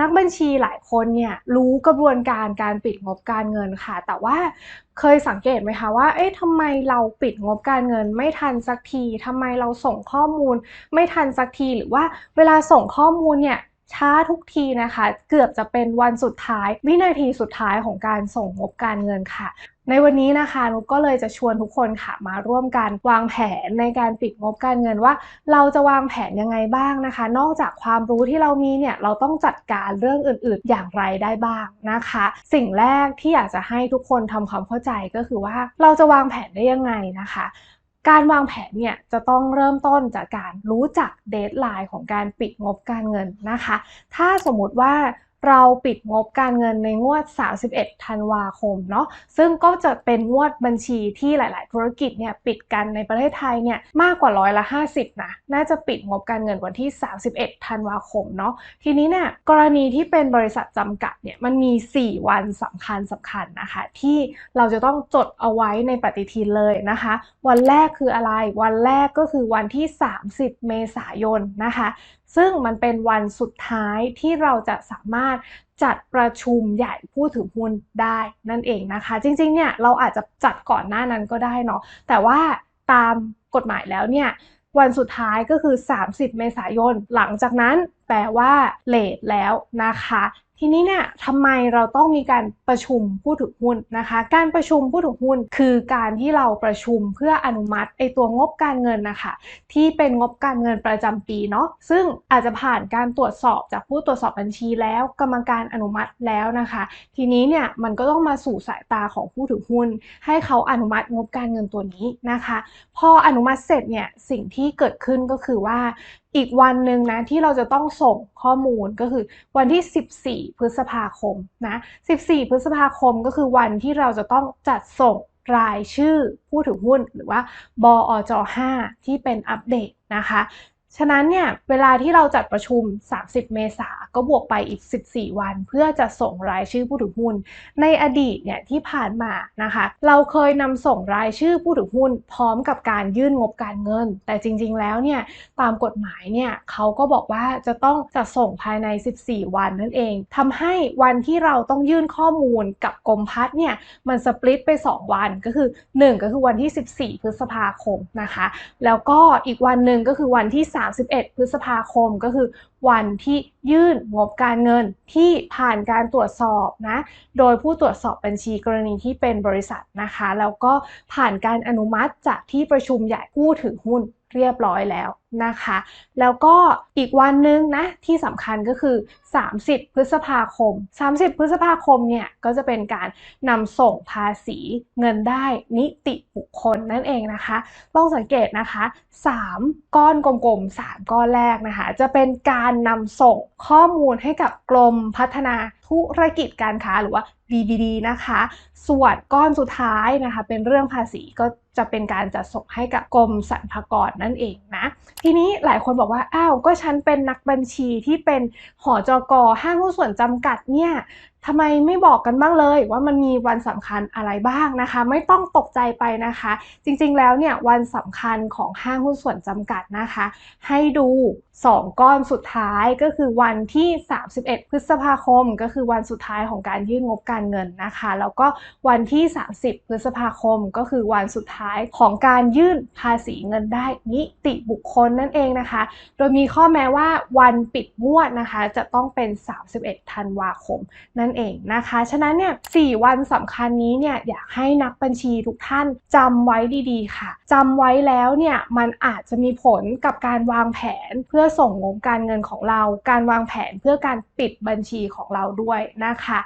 นักบัญชีหลายคนเนี่ยรู้กระบวนการการปิดงบการเงินค่ะ แต่ว่าเคยสังเกตไหมคะว่า เอ๊ะทำไมเราปิดงบการเงินไม่ทันสักทีทำไมเราส่งข้อมูลไม่ทันสักที หรือว่าเวลาส่งข้อมูลเนี่ย ช้าทุกทีนะคะ เกือบจะเป็นวันสุดท้าย วินาทีสุดท้ายของการส่งงบการเงินค่ะในวันนี้นะคะนุกก็เลยจะชวนทุกคนค่ะมาร่วมกันวางแผนในการปิดงบการเงินว่า เราจะวางแผนยังไงบ้างนะคะ นอกจากความรู้ที่เรามีเนี่ยเราต้องจัดการเรื่องอื่น ๆ อย่างไรได้บ้างนะคะ สิ่งแรกที่อยากจะให้ทุกคนทำความเข้าใจก็คือว่าเราจะวางแผนได้ยังไงนะคะ การวางแผนเนี่ยจะต้องเริ่มต้นจากการรู้จักเดทไลน์ของการปิดงบการเงินนะคะ ถ้าสมมติว่า เราปิดงบการเงินในงวด 31 ธันวาคมเนาะ ซึ่งก็จะเป็นงวดบัญชีที่หลาย ๆ ธุรกิจเนี่ยปิดกันในประเทศไทยเนี่ยมากกว่าร้อยละ 50 นะ น่าจะปิดงบการเงินวันที่ 31 ธันวาคมเนาะ ทีนี้เนี่ยกรณีที่เป็นบริษัทจำกัดเนี่ยมันมี 4 วันสำคัญสำคัญนะคะ ที่เราจะต้องจดเอาไว้ในปฏิทินเลยนะคะ วันแรกคืออะไร วันแรกก็คือวันที่ 30 เมษายนนะคะ ซึ่งมันเป็นวันสุดท้ายที่เราจะสามารถจัดประชุมใหญ่ผู้ถือหุ้นได้นั่นเองนะคะ จริงๆเนี่ยเราอาจจะจัดก่อนหน้านั้นก็ได้เนาะแต่ว่าตามกฎหมายแล้วเนี่ยวันสุดท้ายก็คือ 30 เมษายน หลังจากนั้น แปลว่าเลทแล้วนะคะทีนี้เนี่ยทำไมเราต้องมีการประชุมผู้ถือหุ้นนะคะ การประชุมผู้ถือหุ้นคือการที่เราประชุมเพื่ออนุมัติไอตัวงบการเงินนะคะที่เป็นงบการเงินประจำปีเนาะซึ่งอาจจะผ่านการตรวจสอบจากผู้ตรวจสอบบัญชีแล้วกรรมการอนุมัติแล้วนะคะ ทีนี้เนี่ยมันก็ต้องมาสู่สายตาของผู้ถือหุ้น ให้เขาอนุมัติงบการเงินตัวนี้นะคะ พออนุมัติเสร็จเนี่ยสิ่งที่เกิดขึ้นก็คือว่าอีกวันหนึ่งนะที่เราจะต้องส่งข้อมูลก็คือวันที่ 14 พฤษภาคมนะ 14 พฤษภาคมก็คือวันที่เราจะต้องจัดส่งรายชื่อผู้ถือหุ้นหรือว่าบอจ5ที่เป็นอัปเดตนะคะ ฉะนั้นเนี่ยเวลาที่เราจัดประชุม 30 เมษาก็บวกไปอีก 14 วัน เพื่อจะส่งรายชื่อผู้ถือหุ้น ในอดีตเนี่ยที่ผ่านมานะคะ เราเคยนำส่งรายชื่อผู้ถือหุ้น พร้อมกับการยื่นงบการเงิน แต่จริงๆแล้วเนี่ยตามกฎหมายเนี่ยเขาก็บอกว่าจะต้องจัดส่งภายใน 14 วันนั่นเองทำให้วันที่เราต้องยื่นข้อมูลกับกรมพัฒน์เนี่ยมันสปลิตไป 2 วันก็คือ 1 ก็คือวันที่ 14 พฤษภาคมนะคะ แล้วก็อีกวันหนึ่งก็คือวันที่ 31 พฤษภาคมก็คือวันที่ยื่นงบการเงินที่ผ่านการตรวจสอบนะโดยผู้ตรวจสอบบัญชีกรณีที่เป็นบริษัทนะคะแล้วก็ผ่านการอนุมัติจากที่ประชุมใหญ่ผู้ถือหุ้นเรียบร้อยแล้วนะคะ แล้วก็อีกวันนึงนะที่สำคัญก็คือ 30 พฤษภาคม 30 พฤษภาคมเนี่ยก็จะเป็นการนำส่งภาษีเงินได้นิติบุคคลนั่นเองนะคะลองสังเกตนะคะ 3 ก้อนกลมๆ 3 ก้อนแรกนะคะ จะเป็นการนำส่งข้อมูลให้กับกรมพัฒนาธุรกิจการค้าหรือว่า DBD นะคะ ส่วนก้อนสุดท้ายนะคะ เป็นเรื่องภาษีก็จะเป็นการจัดส่งให้กับกรมสรรพากรนั่นเองนะทีนี้หลายคนบอกว่า อ้าว ก็ฉันเป็นนักบัญชีที่เป็นหอจกห้างหุ้นส่วนจำกัดเนี่ย ทำไมไม่บอกกันบ้างเลยว่ามันมีวันสำคัญอะไรบ้างนะคะ ไม่ต้องตกใจไปนะคะ จริงๆแล้วเนี่ยวันสำคัญของห้างหุ้นส่วนจำกัดนะคะ ให้ดู 2 ก้อนสุดท้ายก็คือวันที่ 31 พฤษภาคม ก็คือวันสุดท้ายของการยื่นงบการเงินนะคะ แล้วก็วันที่ 30 พฤษภาคม ก็คือวันสุดท้ายของการยื่นภาษีเงินได้นิติบุคคลนั่นเองนะคะ โดยมีข้อแม้ว่าวันปิดงวดนะคะ จะต้องเป็น 31 ธันวาคมนั่นั่นเองนะคะ ฉะนั้นเนี่ยสวันสำคัญนี้เนี่ยอยากให้นักบัญชีทุกท่านจำไว้ดีๆ ค่ะจำไว้แล้วเนี่ยมันอาจจะมีผลกับการวางแผนเพื่อส่งงบการเงินของเรา การวางแผนเพื่อการปิดบัญชีของเราด้วยนะคะ